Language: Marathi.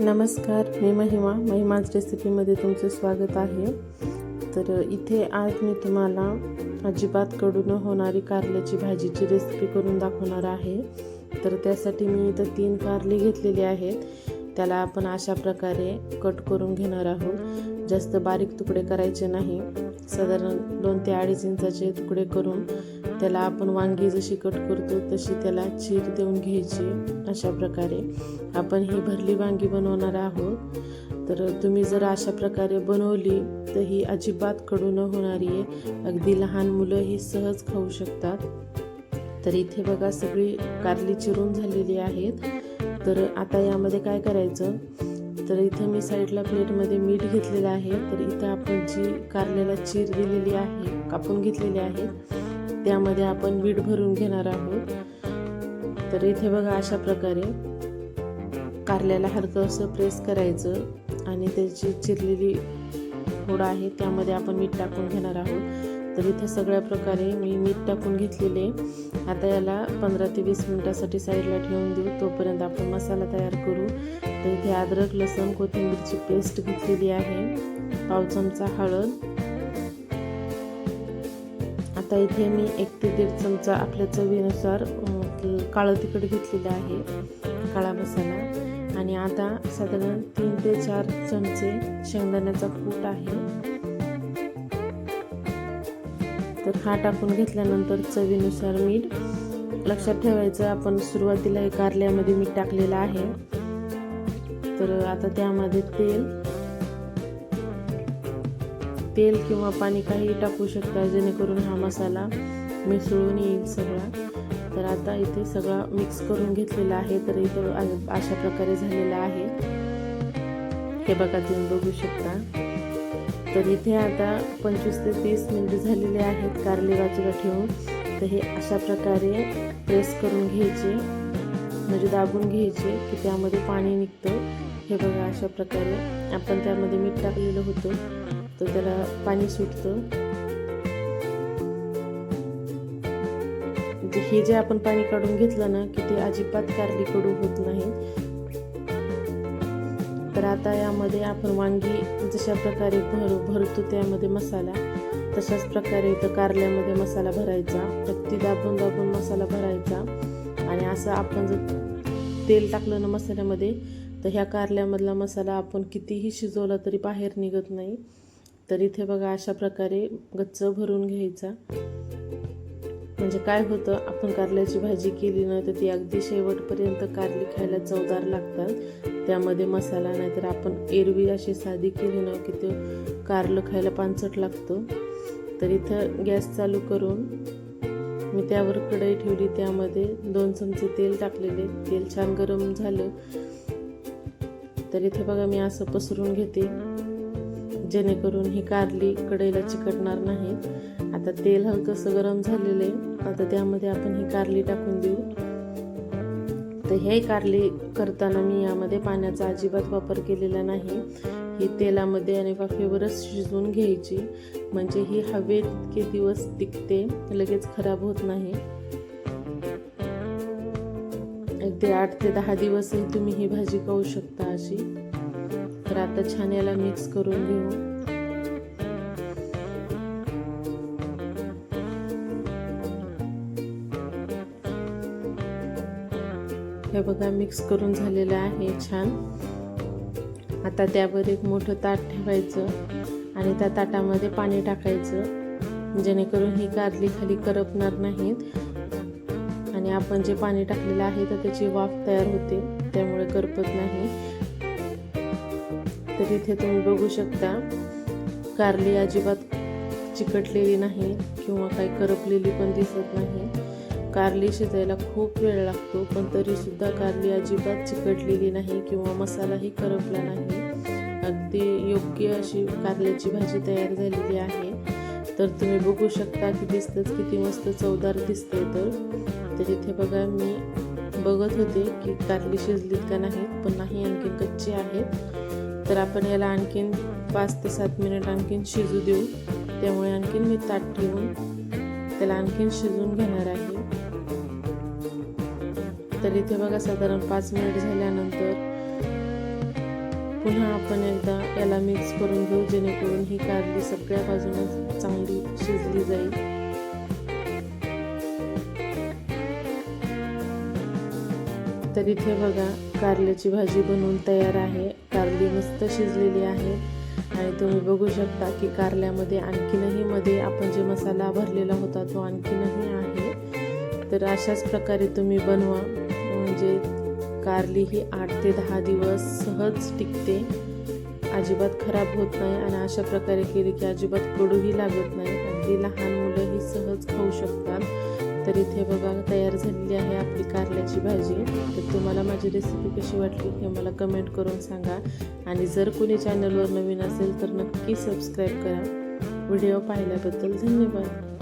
नमस्कार मी महिमा. महिमाज रेसिपीमध्ये तुमचे स्वागत आहे. तर इथे आज मी तुम्हाला अजिबात कडू न होणारी कारल्याची भाजीची रेसिपी करून दाखवणार आहे. तर त्यासाठी मी इथं तीन कारले घेतलेली आहेत. त्याला आपण अशा प्रकारे कट करून घेणार आहोत. जास्त बारीक तुकडे करायचे नाही. साधारण दोन ते अडीच इंचाचे तुकडे करून त्याला आपण वांगी जशी कट करतो तशी त्याला चीर देऊन घ्यायची. अशा प्रकारे आपण ही भरली वांगी बनवणार आहोत. तर तुम्ही जर अशा प्रकारे बनवली तर ही अजिबात कडू न होणारी आहे. अगदी लहान मुलं ही सहज खाऊ शकतात. तर इथे बघा सगळी कारली चिरून झालेली आहेत. तर आता यामध्ये काय करायचं? तर इथे मी साईडला प्लेटमध्ये मीठ घेतलेलं आहे. तर इथे आपण जी कारल्याला चीर दिलेली आहे कापून घेतलेली आहे त्यामध्ये आपण मीठ भरून घेणार आहोत. तर इथे बघा अशा प्रकारे कारल्याला हलकं असं प्रेस करायचं आणि त्याची चिरलेली फोड आहे त्यामध्ये आपण मीठ टाकून घेणार आहोत. तर इथे सगळ्या प्रकारे मी मीठ टाकून घेतलेले आता याला पंधरा ते वीस मिनटासाठी साईडला ठेवून देऊ. तोपर्यंत आपण मसाला तयार करू. तर इथे अद्रक लसूण कोथिंबीरची पेस्ट घेतलेली आहे. पाव चमचा हळद. आता इथे मी एक ते दीड चमचा आपल्या चवीनुसार काळं तिखट घेतलेलं आहे. काळा मसाला. आणि आता साधारण तीन ते चार चमचे शेंगदाण्याचा कूट आहे. तर हा टाकून घेतल्यानंतर चवीनुसार मीठ. लक्षात ठेवायचं आपण सुरुवातीला कारल्यामध्ये मीठ टाकलेलं आहे. तर आता त्यामध्ये तेल. तेल किंवा पाणी काही टाकू शकता जेणेकरून हा मसाला मिसळून येईल सगळा. तर आता इथे सगळा मिक्स करून घेतलेला आहे तर इथे अशा प्रकारे झालेला आहे. हे बघा तुम्ही बघू शकता. तर इथे आता पंचवीस ते तीस मिनटं झालेले आहेत कारले बाजूला ठेवून. तर हे अशा प्रकारे प्रेस करून घ्यायचे म्हणजे दाबून घ्यायचे की त्यामध्ये पाणी निघतं. हे बघा अशा प्रकारे आपण त्यामध्ये मीठ टाकलेलं होतं. तर त्याला पाणी सुटतं. म्हणजे हे जे आपण पाणी काढून घेतलं ना की ते अजिबात कारली कडू होत नाही. तर आता यामध्ये आपण वांगी जशा प्रकारे भर भरतो त्यामध्ये मसाला तशाच प्रकारे इथं कारल्यामध्ये मसाला भरायचा. पत्ती दाबून दाबून मसाला भरायचा. आणि असं आपण जर तेल टाकलं ना मसाल्यामध्ये तर ह्या कारल्यामधला मसाला आपण कितीही शिजवला तरी बाहेर निघत नाही. तर इथे बघा अशा प्रकारे गच्च भरून घ्यायचा. म्हणजे काय होतं? आपण कारल्याची भाजी केली ना तर ती अगदी शेवटपर्यंत कारली खायला चवदार लागतात. त्यामध्ये मसाला नाही तर आपण एरवी अशी साधी केली ना की ते कारलं खायला पानसट लागतं. तर इथं गॅस चालू करून मी त्यावर कढई ठेवली. त्यामध्ये दोन चमचे तेल टाकलेले. तेल छान गरम झालं. तर इथे बघा मी असं पसरून घेते. जेणेकरून ही कारली कढईला चिकटणार नाही. आता तेल हलकंसं गरम झालेलं आहे. आता त्यामध्ये आपण ही कारली टाकून देऊ. तर हे कारली करताना मी यामध्ये पाण्याचा अजिबात वापर केलेला नाही. ही तेलामध्ये आणि वाफेवरच शिजवून घ्यायची. म्हणजे ही हवेत इतके दिवस टिकते लगेच खराब होत नाही. एक ते आठ ते दहा दिवसही तुम्ही ही भाजी खाऊ शकता अशी. तर आता छान याला मिक्स करून घेऊ. हे बघा मिक्स करून झालेलं आहे छान. आता त्यावर एक मोठं ताट ठेवायचं आणि त्या ताटामध्ये पाणी टाकायचं जेणेकरून ही कारली खाली करपणार नाहीत. आणि आपण जे पाणी टाकलेलं आहे तर त्याची वाफ तयार होते त्यामुळे करपत नाही. तर इथे तुम्ही बघू शकता कारली अजिबात चिकटलेली नाही किंवा काही करपलेली पण दिसत नाही. कारली शिजायला खूप वेळ लागतो पण तरीसुद्धा कारली अजिबात चिकटलेली नाही किंवा मसालाही करपला नाही. अगदी योग्य अशी कारल्याची भाजी तयार झालेली आहे. तर तुम्ही बघू शकता की दिसतंच किती मस्त चवदार दिसतंय तर. तर इथे बघा मी बघत होते की कारली शिजलीत का नाहीत पण नाही आणखी कच्ची आहेत तर आपण याला आणखीन पाच ते सात मिनिट आणखीन शिजू देऊ. त्यामुळे आणखीन मी ताट ठेवून त्याला आणखीन शिजवून घेणार आहे. तर इथे बघा साधारण पाच मिनिट झाल्यानंतर पुन्हा आपण एकदा याला मिक्स करून घेऊ जेणेकरून ही कारली सगळ्या बाजूने चांगली शिजली जाईल. तर इथे बघा कारल्याची भाजी बनवून तयार आहे. कारली मस्त शिजलेली आहे. आणि तुम्ही बघू शकता की कारल्यामध्ये आणखीनही मध्ये आपण जे मसाला भरलेला होता तो आणखीनही आहे. तर अशाच प्रकारे तुम्ही बनवा. म्हणजे कारली ही आठ ते दहा दिवस सहज टिकते. अजिबात खराब होत नाही आणि अशा प्रकारे केली की अजिबात कडूही लागत नाही. अगदी लहान मुलंही सहज खाऊ शकतात. तर इथे बघा तयार झालेली आहे आपली कारल्याची भाजी. तर तुम्हाला माझी रेसिपी कशी वाटली हे मला कमेंट करून सांगा. आणि जर कोणी चॅनलवर नवीन असेल तर नक्की सबस्क्राईब करा. व्हिडिओ पाहिल्याबद्दल धन्यवाद.